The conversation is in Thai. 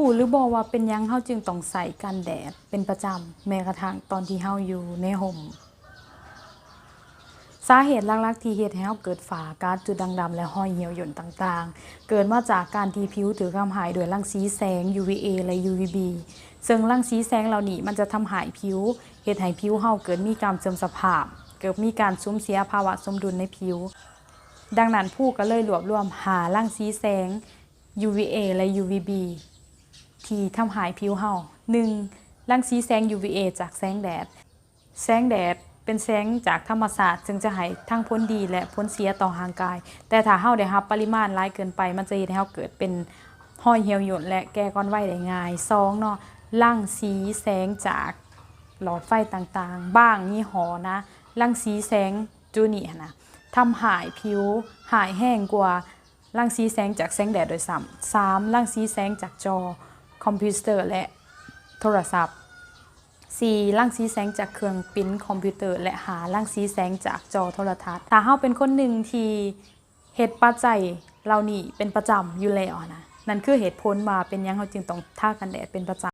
หูหรือบอกว่าเป็นยังเฮาจึงต้องใส่กันแดดเป็นประจำแม้กระทั่งตอนที่เฮาอยู่ในห่มสาเหตุหลักๆที่เฮ็ดให้เฮาเกิดฝาการจุดด่างดำและห้อยเหี่ยวหย่นต่างๆ เกิดมาจากการที่ผิวถือคำหายโดยรังสีแสง UVA และ UVB ซึ่งรังสีแสงเหล่านี้มันจะทำหายผิวเฮ็ดให้ผิวเฮาเกิดมีการเสื่อมสภาพ เกิดมีการสูญเสียภาวะสมดุลในผิว ดังนั้นผู้ก็เลยรวบรวมหารังสีแสง UVA และ UVB ที่ทำหายผิวเฮา 1. รังสีแสง UVA จากแสงแดด แสงแดดเป็นแสงจากธรรมศาสตร์จึงจะให้ทั้งผลดีและผลเสียต่อร่างกาย แต่ถ้าเฮาได้รับปริมาณหลายเกินไป มันจะเฮ็ดให้เฮาเกิดเป็นห้อยเหี่ยวหย่นและแก่ก้อนไว้ได้ง่ายสองเนาะรังสีแสงจากหลอดไฟต่างๆ บ้างยี่ห้อนะรังสีแสงจูเนียนะทำหายผิวหายแห้งกว่ารังสีแสงจากแสงแดดโดยซ้ำสามรังสีแสงจากจอ คอมพิวเตอร์และโทรศัพท์ 4. รังสีแสงจากเครื่องปิ้นคอมพิวเตอร์ และหาล่างสีแสงจากจอโทรทัศน์ถ้าเฮาเป็นคนหนึ่งที่เหตุปัจจัยเหล่านี้เป็นประจำอยู่แล้วนะนั่นคือเหตุผลว่าเป็นยังเขาจึงต้องท่ากันแดดเป็นประจำ